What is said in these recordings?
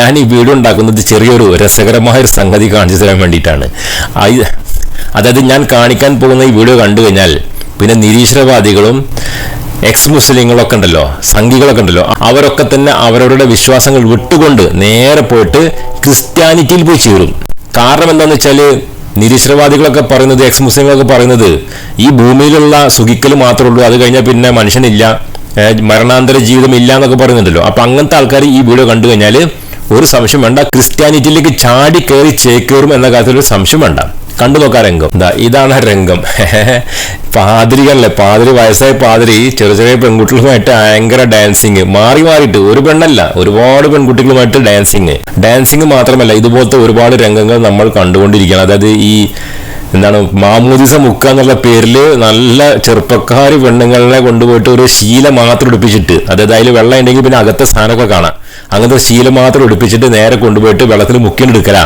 ഞാൻ ഈ വീഡിയോ ഉണ്ടാക്കുന്നത് ചെറിയൊരു രസകരമായ ഒരു സംഗതി കാണിച്ചു തരാൻ വേണ്ടിയിട്ടാണ്. അതായത് ഞാൻ കാണിക്കാൻ പോകുന്ന ഈ വീഡിയോ കണ്ടു കഴിഞ്ഞാൽ പിന്നെ നിരീശ്വരവാദികളും എക്സ് മുസ്ലിങ്ങളൊക്കെ ഉണ്ടല്ലോ സംഘികളൊക്കെ ഉണ്ടല്ലോ അവരൊക്കെ തന്നെ അവരവരുടെ വിശ്വാസങ്ങൾ വിട്ടുകൊണ്ട് നേരെ പോയിട്ട് ക്രിസ്ത്യാനിറ്റിയിൽ പോയി ചേരും. കാരണം എന്താണെന്ന് വെച്ചാൽ നിരീശ്വരവാദികളൊക്കെ പറയുന്നത് എക്സ് മുസ്ലിങ്ങളൊക്കെ പറയുന്നത് ഈ ഭൂമിയിലുള്ള സുഖിക്കൽ മാത്രമേ ഉള്ളൂ അത് കഴിഞ്ഞാൽ പിന്നെ മനുഷ്യനില്ല മരണാന്തര ജീവിതം ഇല്ല എന്നൊക്കെ പറയുന്നുണ്ടല്ലോ. അപ്പം അങ്ങനത്തെ ആൾക്കാർ ഈ വീഡിയോ കണ്ടു കഴിഞ്ഞാൽ ഒരു സംശയം വേണ്ട. ക്രിസ്ത്യാനിറ്റിയിലേക്ക് ചാടി കയറി ചേക്കേറും എന്ന കാര്യത്തിൽ ഒരു സംശയം വേണ്ട. കണ്ടു നോക്കാം രംഗം. ഇതാ ഇതാണ് രംഗം. പാതിരികളല്ലേ പാതിരി വയസ്സായ പാതിരി ചെറിയ ചെറിയ പെൺകുട്ടികളുമായിട്ട് ഭയങ്കര ഡാൻസിങ് മാറി മാറിയിട്ട് ഒരു പെണ്ണല്ല ഒരുപാട് പെൺകുട്ടികളുമായിട്ട് ഡാൻസിങ് ഡാൻസിങ് മാത്രമല്ല ഇതുപോലത്തെ ഒരുപാട് രംഗങ്ങൾ നമ്മൾ കണ്ടുകൊണ്ടിരിക്കുകയാണ്. അതായത് ഈ എന്താണ് മാമൂദിസ മുക്ക എന്നുള്ള പേരിൽ നല്ല ചെറുപ്പക്കാർ പെണ്ണുങ്ങളെ കൊണ്ടുപോയിട്ട് ഒരു ശീല മാത്രം ഉടുപ്പിച്ചിട്ട് അതായത് അതിൽ വെള്ളം ഉണ്ടെങ്കിൽ പിന്നെ അകത്തെ സ്ഥാനമൊക്കെ കാണാം. അങ്ങനത്തെ ശീലം മാത്രം എടുപ്പിച്ചിട്ട് നേരെ കൊണ്ടുപോയിട്ട് വെള്ളത്തിൽ മുക്കിയെടുക്കലാ.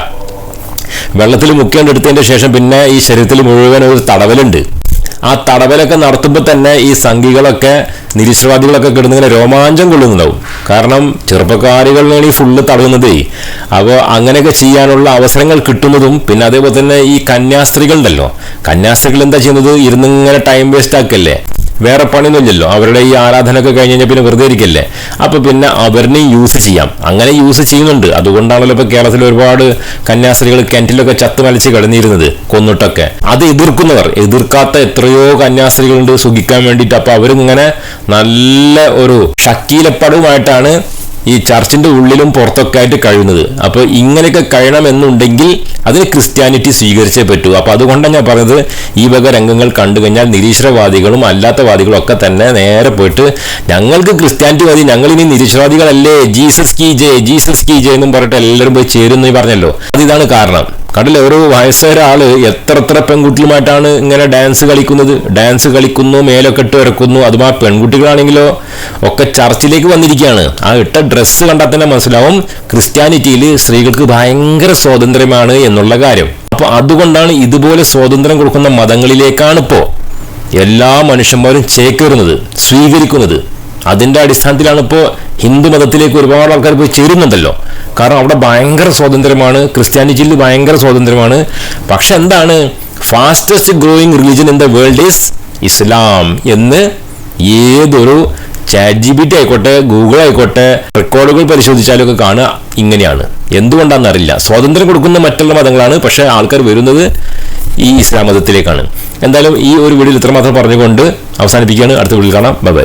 വെള്ളത്തിൽ മുക്കിയെടുത്തതിന്റെ ശേഷം പിന്നെ ഈ ശരീരത്തിൽ മുഴുവൻ ഒരു തടവലുണ്ട്. ആ തടവലൊക്കെ നടത്തുമ്പോൾ തന്നെ ഈ സംഘികളൊക്കെ നിരീശ്വരവാദികളൊക്കെ കിടന്നിങ്ങനെ രോമാഞ്ചം കൊള്ളുന്നുണ്ടാവും. കാരണം ചെറുപ്പക്കാരികളിലാണ് ഈ ഫുള്ള് തടയുന്നതേ. അപ്പോൾ അങ്ങനെയൊക്കെ ചെയ്യാനുള്ള അവസരങ്ങൾ കിട്ടുന്നതും പിന്നെ അതേപോലെ തന്നെ ഈ കന്യാസ്ത്രീകളുണ്ടല്ലോ. കന്യാസ്ത്രീകൾ എന്താ ചെയ്യുന്നത്? ഇരുന്നിങ്ങനെ ടൈം വേസ്റ്റ് ആക്കല്ലേ? വേറെ പണിയൊന്നുമില്ലല്ലോ. അവരുടെ ഈ ആരാധന ഒക്കെ കഴിഞ്ഞ് കഴിഞ്ഞാൽ പിന്നെ വെറുതെ ഇരിക്കല്ലേ? അപ്പൊ പിന്നെ അവരിനെ യൂസ് ചെയ്യാം. അങ്ങനെ യൂസ് ചെയ്യുന്നുണ്ട്. അതുകൊണ്ടാണല്ലോ ഇപ്പൊ കേരളത്തിൽ ഒരുപാട് കന്യാസ്ത്രീകൾ കിണറ്റിലൊക്കെ ചത്ത് മലച്ച് കിടന്നിരുന്നത് കൊന്നിട്ടൊക്കെ. അത് എതിർക്കുന്നവർ എതിർക്കാത്ത എത്രയോ കന്യാസ്ത്രീകളുണ്ട് സുഖിക്കാൻ വേണ്ടിയിട്ട്. അപ്പൊ അവരിങ്ങനെ നല്ല ഒരു ഷക്കീലപ്പടവുമായിട്ടാണ് ഈ ചർച്ചിന്റെ ഉള്ളിലും പുറത്തൊക്കെ ആയിട്ട് കഴിയുന്നത്. അപ്പോൾ ഇങ്ങനെയൊക്കെ കഴിയണമെന്നുണ്ടെങ്കിൽ അതിന് ക്രിസ്ത്യാനിറ്റി സ്വീകരിച്ചേ പറ്റൂ. അപ്പോൾ അതുകൊണ്ടാണ് ഞാൻ പറഞ്ഞത് ഈ വക രംഗങ്ങൾ കണ്ടു കഴിഞ്ഞാൽ നിരീശ്വരവാദികളും അല്ലാത്ത വാദികളും ഒക്കെ തന്നെ നേരെ പോയിട്ട് ഞങ്ങൾക്ക് ക്രിസ്ത്യാനിറ്റി മതി ഞങ്ങളിനി നിരീശ്വരവാദികളല്ലേ? ജീസസ് കീ ജെ ജീസസ് കീ ജെ എന്നും പറഞ്ഞിട്ട് എല്ലാവരും പോയി ചേരുന്നു പറഞ്ഞല്ലോ. അതിതാണ് കാരണം. കണ്ടില്ലേ ഒരു വയസ്സായ ആൾ എത്ര എത്ര പെൺകുട്ടികളുമായിട്ടാണ് ഇങ്ങനെ ഡാൻസ് കളിക്കുന്നത്? ഡാൻസ് കളിക്കുന്നു മേലൊക്കെ ഇട്ട് ഇറക്കുന്നു അതുമാ പെൺകുട്ടികളാണെങ്കിലോ ഒക്കെ ചർച്ചിലേക്ക് വന്നിരിക്കുകയാണ്. ആ ഇട്ട ഡ്രസ്സ് കണ്ടാൽ തന്നെ മനസ്സിലാവും ക്രിസ്ത്യാനിറ്റിയിൽ സ്ത്രീകൾക്ക് ഭയങ്കര സ്വാതന്ത്ര്യമാണ് എന്നുള്ള കാര്യം. അപ്പോൾ അതുകൊണ്ടാണ് ഇതുപോലെ സ്വാതന്ത്ര്യം കൊടുക്കുന്ന മതങ്ങളിലേക്കാണ് ഇപ്പോൾ എല്ലാ മനുഷ്യന്മാരും ചേക്കേറുന്നത് സ്വീകരിക്കുന്നത്. അതിന്റെ അടിസ്ഥാനത്തിലാണ് ഇപ്പോൾ ഹിന്ദു മതത്തിലേക്ക് ഒരുപാട് ആൾക്കാർ പോയി ചേരുന്നുണ്ടല്ലോ. കാരണം അവിടെ ഭയങ്കര സ്വാതന്ത്ര്യമാണ് ക്രിസ്ത്യാനിറ്റിയിൽ ഭയങ്കര സ്വാതന്ത്ര്യമാണ്. പക്ഷെ എന്താണ്? Fastest growing religion in the world is Islam എന്ന് ഏതൊരു ചാറ്റ് ജി ബി ടി ആയിക്കോട്ടെ ഗൂഗിൾ ആയിക്കോട്ടെ റെക്കോർഡുകൾ പരിശോധിച്ചാലും ഒക്കെ കാണുക ഇങ്ങനെയാണ്. എന്തുകൊണ്ടാണെന്ന് അറിയില്ല. സ്വാതന്ത്ര്യം കൊടുക്കുന്ന മറ്റുള്ള മതങ്ങളാണ് പക്ഷെ ആൾക്കാർ വരുന്നത് ഈ ഇസ്ലാം മതത്തിലേക്കാണ്. എന്തായാലും ഈ ഒരു വീഡിയോയിൽ ഇത്രമാത്രം പറഞ്ഞുകൊണ്ട് അവസാനിപ്പിക്കുകയാണ്. അടുത്ത വീഡിയോയിൽ കാണാം. ബൈ